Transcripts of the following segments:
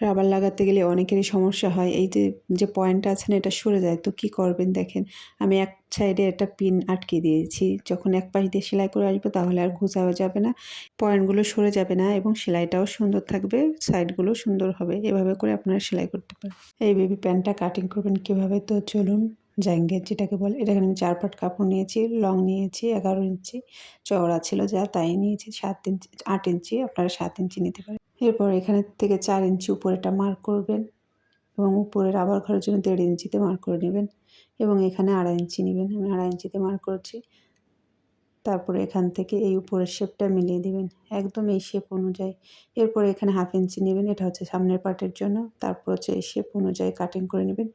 Rubber লাগাতে গেলে অনেকেরই সমস্যা হয়। এই যে যে পয়েন্টটা আছে না, এটা সরে যায়। তো কি করবেন দেখেন, আমি এক সাইডে একটা পিন আটকে দিয়েছি। যখন এক পাশ দিয়ে সেলাই করে আসব, তাহলে আর ঘুষাও যাবে না। পয়েন্টগুলো সরে যাবে না এবং সেলাইটাও সুন্দর থাকবে সাইডগুলো সুন্দর হবে। এভাবে করে আপনারা সেলাই করতে পারেন। এই বেবি প্যান্টটা কাটিং করবেন কীভাবে? তো চলুন জ্যাঙ্গের যেটাকে বলে, এটাকে আমি চার পাট কাপড় নিয়েছি লং নিয়েছি, এগারো ইঞ্চি, চওড়া ছিল যা, তাই নিয়েছি, সাত ইঞ্চি, আট ইঞ্চি, আপনারা সাত ইঞ্চি নিতে পারেন। এরপর এখানে থেকে চার ইঞ্চি উপরেটা মার্ক করবেন এবং উপরের আবার ঘরের জন্য দেড় ইঞ্চিতে মার্ক করে নেবেন এবং এখানে আড়াই ইঞ্চি নেবেন। আমি আড়াই ইঞ্চিতে মার্ক করছি। তারপরে এখান থেকে এই উপরের শেপটা মিলিয়ে দিবেন। একদম এই শেপ অনুযায়ী। এরপর এখানে হাফ ইঞ্চি নেবেন। এটা হচ্ছে সামনের পার্টের জন্য। তারপর হচ্ছে এই শেপ অনুযায়ী কাটিং করে নেবেন।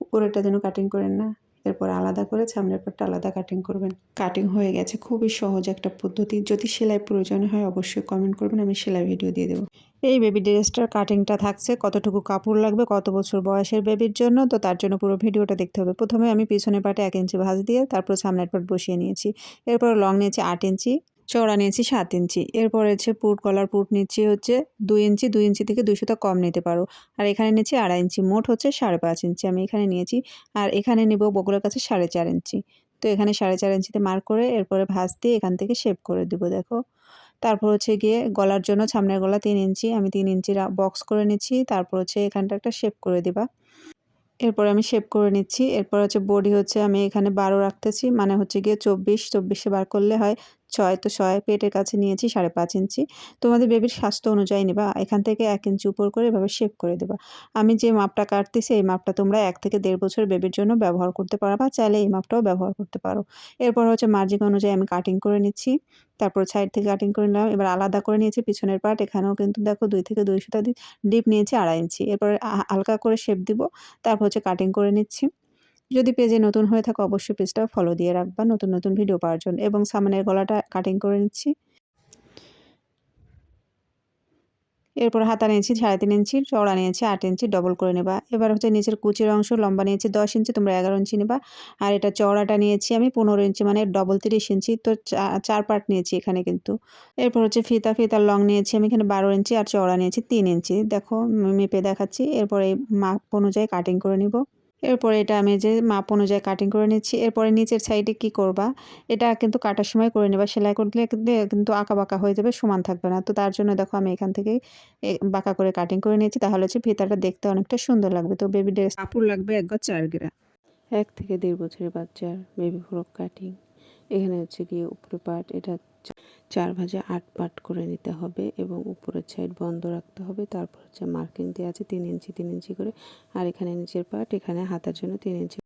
উপরেরটা যেন কাটিং করেন না। এরপর আলাদা করে সামনের পাটটা আলাদা কাটিং করবেন। কাটিং হয়ে গেছে, খুবই সহজ একটা পদ্ধতি। যদি সেলাই প্রয়োজন হয়, অবশ্যই কমেন্ট করবেন, আমি সেলাই ভিডিও দিয়ে দেবো। এই বেবি ড্রেসটার কাটিংটা থাকছে, কতটুকু কাপড় লাগবে, কত বছর বয়সের বেবির জন্য, তো তার জন্য পুরো ভিডিওটা দেখতে হবে। প্রথমে আমি পিছনের পাটে এক ইঞ্চি ভাঁজ দিয়ে, তারপর সামনের পাট বসিয়ে নিয়েছি। এরপর লং নিয়েছি আট ইঞ্চি চওড়া নিয়েছি সাত ইঞ্চি। এরপর হচ্ছে পুট কলার পুট নিচ্ছি হচ্ছে দুই ইঞ্চি দুই ইঞ্চি থেকে দুইশোটা কম নিতে পারো। আর এখানে নিচ্ছি আড়াই ইঞ্চি, মোট হচ্ছে সাড়ে পাঁচ ইঞ্চি। আমি এখানে নিয়েছি, আর এখানে নেব বগুলোর কাছে সাড়ে চার ইঞ্চি। তো এখানে সাড়ে চার ইঞ্চিতে মার্ক করে এরপরে ভাঁজ দিয়ে এখান থেকে শেপ করে দেবো, দেখো। তারপর হচ্ছে গিয়ে গলার জন্য সামনের গলা তিন ইঞ্চি, আমি তিন ইঞ্চি বক্স করে নিচ্ছি। তারপর হচ্ছে এখানটা একটা শেপ করে দেবা। এরপর আমি শেপ করে নিচ্ছি। এরপর হচ্ছে বডি হচ্ছে আমি এখানে বারো রাখতেছি। মানে হচ্ছে গিয়ে চব্বিশ, চব্বিশে বার করলে হয় ছয়, তো ছয় পেটের কাছে নিয়েছি সাড়ে পাঁচ ইঞ্চি। তোমাদের বেবির স্বাস্থ্য অনুযায়ী নেবা, এখান থেকে এক ইঞ্চি উপর করে এভাবে শেপ করে দেবা। আমি যে মাপটা কাটতেছি, এই মাপটা তোমরা এক থেকে দেড় বছর বেবির জন্য ব্যবহার করতে পারবা চাইলে এই মাপটাও ব্যবহার করতে পারো। এরপর হচ্ছে মার্জিং অনুযায়ী আমি কাটিং করে নিচ্ছি। তারপর সাইড থেকে কাটিং করে নিলাম, এবার আলাদা করে নিয়েছি, পিছনের পার্ট এখানেও কিন্তু দেখো দুই থেকে দুই সুতা ডিপ নিয়েছি আড়াই ইঞ্চি। এরপর হালকা করে শেপ দিব, তারপর হচ্ছে কাটিং করে নিচ্ছি। যদি পেজে নতুন হয়ে থাকে, অবশ্যই পেজটা ফলো দিয়ে রাখবা। নতুন নতুন ভিডিও পাওয়ার জন্য। এবং সামনের গলাটা কাটিং করে নিচ্ছি। এরপর হাতা নিয়েছি সাড়ে তিন ইঞ্চি চড়া নিয়েছি আট ইঞ্চি ডবল করে নেবা। এবার হচ্ছে নিচের কুচির অংশ, লম্বা নিয়েছি দশ ইঞ্চি, তোমরা এগারো ইঞ্চি নেবা। আর এটা চওড়াটা নিয়েছি আমি পনেরো ইঞ্চি মানে ডবল তিরিশ ইঞ্চি। তো চার পার্ট নিয়েছি এখানে কিন্তু। এরপর হচ্ছে ফিতা ফিতার লং নিয়েছি আমি এখানে বারো ইঞ্চি আর চওড়া নিয়েছি তিন ইঞ্চি। দেখো মেপে দেখাচ্ছি। এরপর এই মাপ অনুযায়ী কাটিং করে নিব। এরপরে এটা আমি যে মাপ অনুযায়ী কাটিং করে নিচ্ছি। এরপরে নিচের সাইডে কি করবা? এটা কিন্তু কাটার সময় করে নেবা। সেলাই করলে কিন্তু আঁকা বাঁকা হয়ে যাবে সমান থাকবে না। তো তার জন্য দেখো আমি এখান থেকে বাঁকা করে কাটিং করে নিয়েছি। তাহলে হচ্ছে ফিতাটা দেখতে অনেকটা সুন্দর লাগবে। তো বেবি ড্রেস কাপড় লাগবে এক চার গ্রা। এক থেকে দেড় বছরের বাচ্চার বেবি ফ্রক কাটিং এখানে হচ্ছে গিয়ে উপরে পাট এটা চার ভাজে আট পাট করে নিতে হবে এবং উপরের সাইড বন্ধ রাখতে হবে। তারপর হচ্ছে মার্কিং দেওয়া আছে তিন ইঞ্চি তিন ইঞ্চি করে। আর এখানে নিচের পাট এখানে হাতার জন্য তিন ইঞ্চি